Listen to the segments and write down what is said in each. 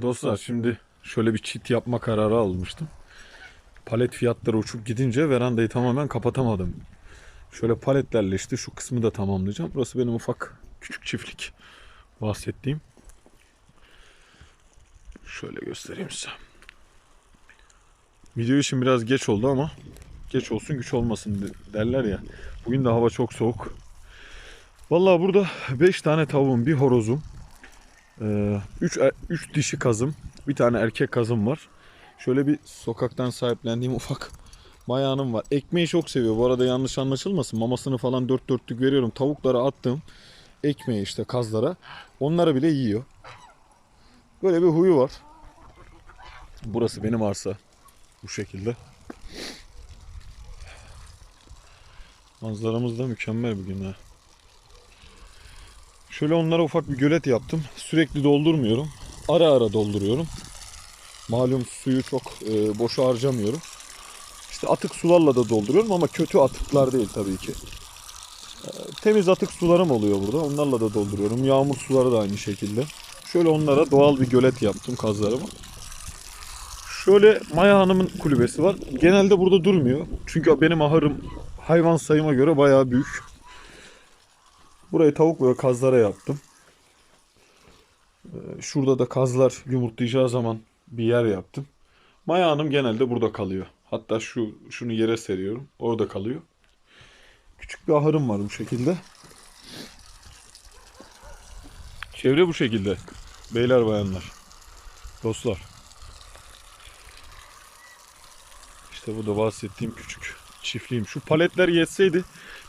Dostlar şimdi şöyle bir çit yapma kararı almıştım. Palet fiyatları uçup gidince verandayı tamamen kapatamadım. Şöyle paletlerle işte şu kısmı da tamamlayacağım. Burası benim ufak küçük çiftlik bahsettiğim. Şöyle göstereyim size. Video için biraz geç oldu ama geç olsun güç olmasın de- derler ya. Bugün de hava çok soğuk. Vallahi burada 5 tane tavuğum, bir horozum, 3 3 dişi kazım, bir tane erkek kazım var. Şöyle bir sokaktan sahiplendiğim ufak mayağım var. Ekmeği çok seviyor. Bu arada yanlış anlaşılmasın. Mamasını falan dört dörtlük veriyorum. Tavuklara attım. Ekmeği işte kazlara. Onları bile yiyor. Böyle bir huyu var. Burası benim arsa. Bu şekilde. Manzaramız da mükemmel bugün ha. Şöyle onlara ufak bir gölet yaptım. Sürekli doldurmuyorum. Ara ara dolduruyorum. Malum suyu çok e, boşa harcamıyorum. İşte atık sularla da dolduruyorum ama kötü atıklar değil tabii ki. E, temiz atık sularım oluyor burada. Onlarla da dolduruyorum. Yağmur suları da aynı şekilde. Şöyle onlara doğal bir gölet yaptım kazlarıma. Şöyle Maya Hanım'ın kulübesi var. Genelde burada durmuyor. Çünkü benim ahırım hayvan sayıma göre bayağı büyük. Burayı tavuk ve kazlara yaptım. Ee, Şurada da kazlar yumurtlayacağı zaman bir yer yaptım. Maya Hanım genelde burada kalıyor. Hatta şu şunu yere seriyorum. Orada kalıyor. Küçük bir ahırım var bu şekilde. Çevre bu şekilde. Beyler bayanlar. Dostlar. İşte bu da bahsettiğim küçük çiftliğim. Şu paletler yetseydi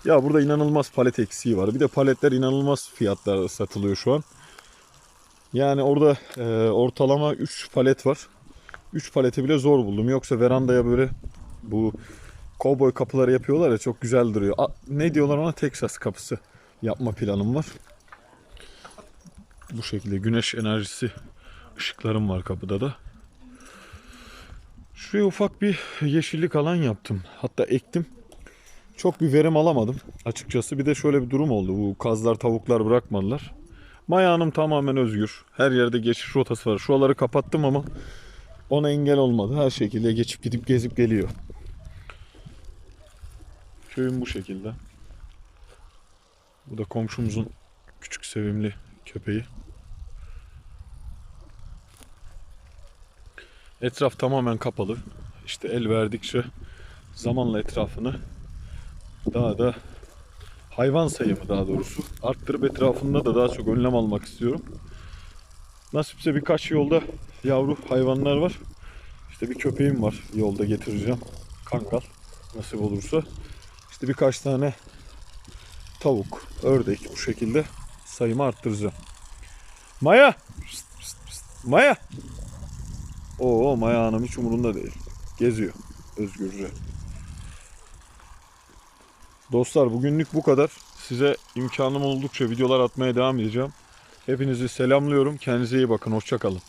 ya burada inanılmaz palet eksiği var. Bir de paletler inanılmaz fiyatlara satılıyor şu an. Yani orada e, ortalama 3 palet var. 3 paleti bile zor buldum. Yoksa verandaya böyle bu kovboy kapıları yapıyorlar ya çok güzel duruyor. A- ne diyorlar ona? Texas kapısı yapma planım var. Bu şekilde güneş enerjisi ışıklarım var kapıda da. Şuraya ufak bir yeşillik alan yaptım. Hatta ektim. Çok bir verim alamadım açıkçası. Bir de şöyle bir durum oldu. Bu kazlar tavuklar bırakmadılar. Maya Hanım tamamen özgür. Her yerde geçiş rotası var. Şuraları kapattım ama ona engel olmadı. Her şekilde geçip gidip gezip geliyor. Köyüm bu şekilde. Bu da komşumuzun küçük sevimli köpeği. Etraf tamamen kapalı. İşte el verdikçe zamanla etrafını daha da hayvan sayımı daha doğrusu arttırıp etrafında da daha çok önlem almak istiyorum. Nasipse birkaç yolda yavru hayvanlar var. İşte bir köpeğim var yolda getireceğim. Kangal nasip olursa. İşte birkaç tane tavuk, ördek bu şekilde sayımı arttıracağım. Maya! Pişt, pişt, pişt. Maya! Oo Maya Hanım hiç umurunda değil. Geziyor özgürce. Dostlar bugünlük bu kadar. Size imkanım oldukça videolar atmaya devam edeceğim. Hepinizi selamlıyorum. Kendinize iyi bakın. Hoşçakalın.